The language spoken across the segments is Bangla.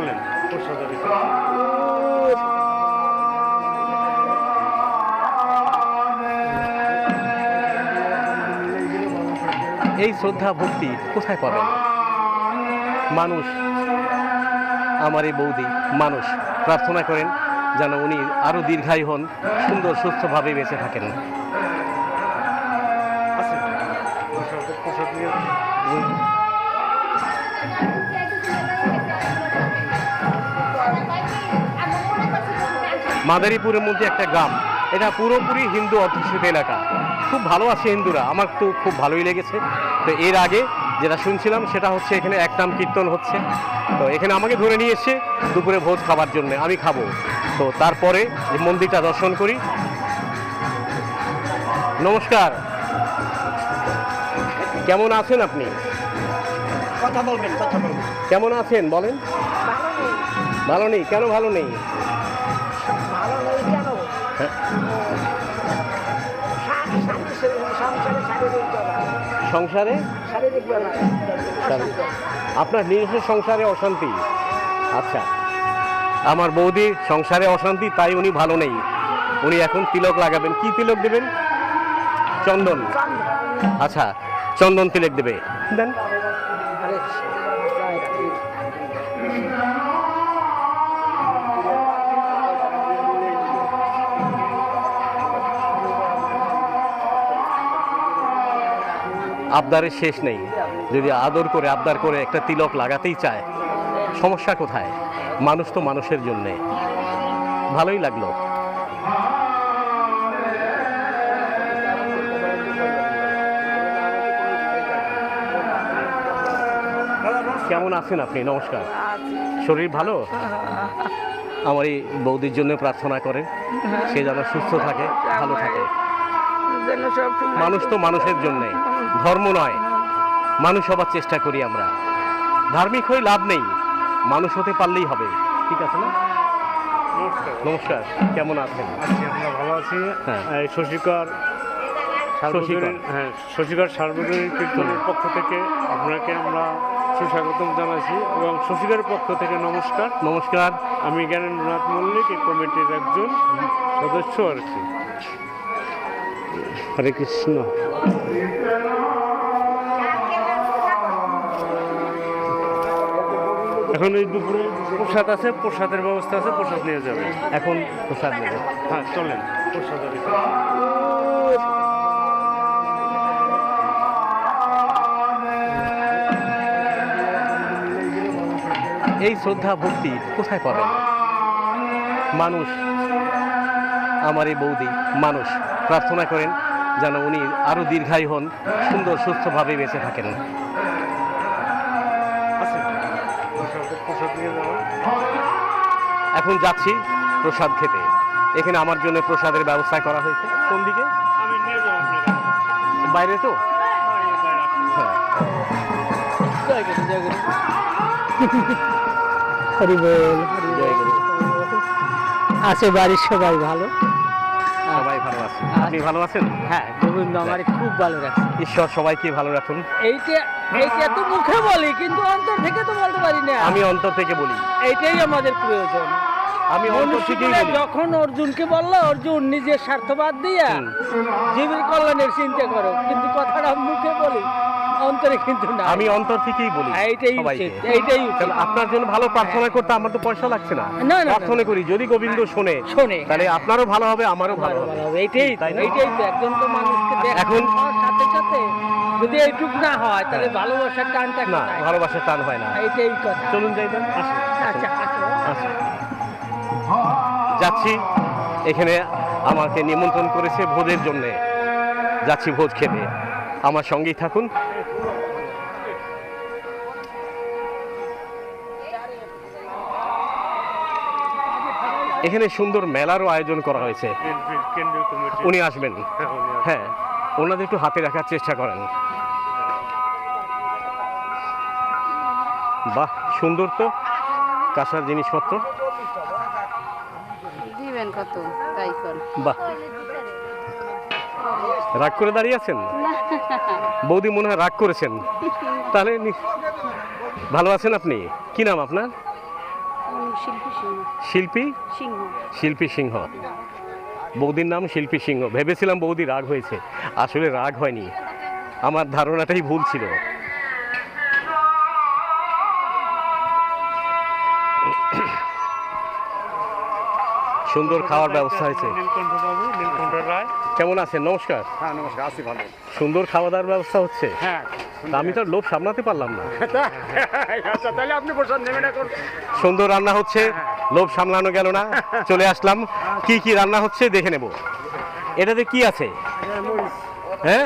চলেন প্রসাদের এই শ্রদ্ধা ভক্তি কোথায় পাবেন? মানুষ আমার এই বৌদি মানুষ। প্রার্থনা করেন যেন উনি আরও দীর্ঘায়ু হন সুন্দর সুস্থভাবে বেঁচে থাকেন। আছে মাদারীপুরের মধ্যে একটা গ্রাম। এটা পুরোপুরি হিন্দু অধ্যুষিত এলাকা। খুব ভালো আছে হিন্দুরা। আমার তো খুব ভালোই লেগেছে। তো এর আগে যেটা শুনছিলাম সেটা হচ্ছে এখানে এক নাম কীর্তন হচ্ছে। তো এখানে আমাকে ধরে নিয়ে এসছে দুপুরে ভোজ খাবার জন্য আমি খাব। তো তারপরে যে মন্দিরটা দর্শন করি। নমস্কার। কেমন আছেন আপনি? কথা বলবেন কথা বলবেন। কেমন আছেন বলেন? ভালো নেই। কেন ভালো নেই? সংসারে ব্যাপার। সংসারে। আপনার নিজস্ব সংসারে অশান্তি? আচ্ছা। আমার বৌদির সংসারে অশান্তি তাই উনি ভালো নেই। উনি এখন তিলক লাগাবেন। কি তিলক দেবেন? চন্দন। আচ্ছা চন্দন তিলক দেবে। দেন। আবদারের শেষ নেই। যদি আদর করে আবদার করে একটা তিলক লাগাতেই চায় সমস্যা কোথায়? মানুষ তো মানুষের জন্যে। ভালোই লাগল। কেমন আছেন আপনি? নমস্কার। শরীর ভালো? আমার এই বৌদির জন্য প্রার্থনা করেন। সে যেন সুস্থ থাকে ভালো থাকে। যেন সব মানুষ তো মানুষের জন্যে। ধর্ম নয়। মানুষ হবার চেষ্টা করি আমরা। ধার্মিক হয়ে লাভ নেই। মানুষ হতে পারলেই হবে। ঠিক আছে না? নমস্কার। নমস্কার। কেমন আছেন? আমরা ভালো আছি। হ্যাঁ। এই শশীকর হ্যাঁ শশীকর সার্বজনীন কীর্তনের পক্ষ থেকে আপনাকে আমরা সুস্বাগতম জানাচ্ছি এবং শশীকরের পক্ষ থেকে নমস্কার। নমস্কার। আমি জ্ঞানেন্দ্রনাথ মল্লিক এই কমিটির একজন সদস্য আর কি। হরে কৃষ্ণ। এখন এই দুপুরে প্রসাদ আছে, প্রসাদের ব্যবস্থা আছে, প্রসাদ নিয়ে যাবে। এখন প্রসাদ নেবে। হ্যাঁ চলেন প্রসাদের এই শ্রদ্ধা, ভক্তি কোথায় পাবেন? মানুষ। আমার এই বৌদি মানুষ। প্রার্থনা করেন যেন উনি আরও দীর্ঘায়ু হন সুন্দর সুস্থভাবে বেঁচে থাকেন। এখন যাচ্ছি প্রসাদ খেতে। এখানে আমার জন্য প্রসাদের ব্যবস্থা করা হয়েছে। কোন দিকে? বাইরে তো? হ্যাঁ, হরি বল জয় গুরু। আছে বাড়ির সবাই ভালো। সবাই ভালো আছে। আপনি ভালো আছেন? হ্যাঁ গোবিন্দ আমার খুব ভালো রাখছে। ঈশ্বর সবাইকে ভালো রাখুন। এইটা এইটা তো মুখে বলি কিন্তু অন্তর থেকে তো বলতে পারি না। আমি অন্তর থেকে বলি। এইটাই আমাদের প্রয়োজন। আমি অন্তর থেকেই বলি যখন অর্জুনকে বলল অর্জুন নিজের স্বার্থবাদ দিয়া। জীবের কল্যাণের চিন্তা করো। কিন্তু কথাটা মুখে বলি অন্তরে কিন্তু না আমি অন্তর থেকেই বলি এইটাই উচিত এইটাই উচিত। আপনার জন্য ভালো প্রার্থনা করতে আমার তো পয়সা লাগছে না। প্রার্থনা করি যদি গোবিন্দ শোনে শোনে তাহলে আপনারও ভালো হবে আমারও ভালো হবে। এইটাই এইটাই তো একজন তো মানুষকে এখন- সাথে সাথে যদি এইটুক না হয় তাহলে ভালোবাসার টানটা না ভালোবাসার টান হয় না। এইটাই কথা। চলুন যাই আচ্ছা আসুন। যাচ্ছি। এখানে আমাকে নিমন্ত্রণ করেছে ভোজের জন্য। যাচ্ছি ভোজ খেতে। আমার সঙ্গেই থাকুন। এখানে সুন্দর মেলারও আয়োজন করা হয়েছে। উনি আসবেন। হ্যাঁ, ওনাদের একটু হাতে রাখার চেষ্টা করেন। বাহ সুন্দর তো। কাঁসার জিনিসপত্র। কত তাই কর। বাহ। রাগ করে দাঁড়িয়ে আছেন? বৌদি মনে হয় রাগ করেছেন। তাহলে ভালো আছেন আপনি? কি নাম আপনার? শিল্পী শিল্পী সিংহ। বৌদির নাম শিল্পী সিংহ। ভেবেছিলাম বৌদি রাগ হয়েছে। আসলে রাগ হয়নি। আমার ধারণাটাই ভুল ছিল। সুন্দর খাওয়ার ব্যবস্থা হয়েছে। কেমন আছেন? নমস্কার। হ্যাঁ নমস্কার আছি ভালো। সুন্দর খাওয়া দাওয়ার ব্যবস্থা হচ্ছে? হ্যাঁ আমি তো লোভ সামলাতে পারলাম না। আচ্ছা তাহলে আপনি সুন্দর রান্না হচ্ছে লোভ সামলানো গেল না। চলে আসলাম। কি কি রান্না হচ্ছে দেখে নেব। এটাতে কি আছে? হ্যাঁ?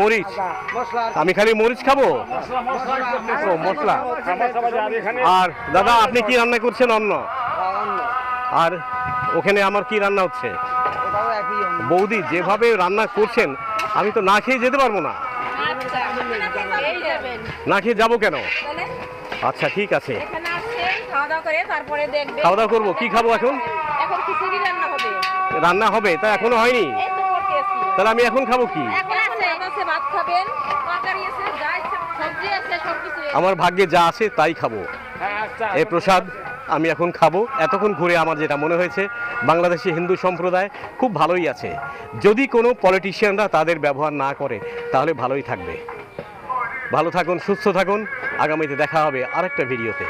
মরিচ। আমি খালি মরিচ খাব? মশলা। আর দাদা আপনি কি রান্না করছেন অন্ন? আর ওখানে আমার কি রান্না হচ্ছে? বৌদি, যেভাবে রান্না করছেন, আমি তো না খেয়ে যেতে পারব না। না খেয়ে যাব কেন? আচ্ছা ঠিক আছে। খাওয়া দাওয়া করব। কি খাব এখন? রান্না হবে, তা এখনও হয়নি? তাহলে আমি এখন খাব কি? আমার ভাগ্যে যা আছে তাই খাব। এ প্রসাদ আমি এখন খাব। এতক্ষণ ঘুরে আমার যেটা মনে হয়েছে, বাংলাদেশি হিন্দু সম্প্রদায় খুব ভালোই আছে। যদি কোনো পলিটিশিয়ানরা তাদের ব্যবহার না করে, তাহলে ভালোই থাকবে। ভালো থাকুন, সুস্থ থাকুন। আগামীতে দেখা হবে আরেকটা ভিডিওতে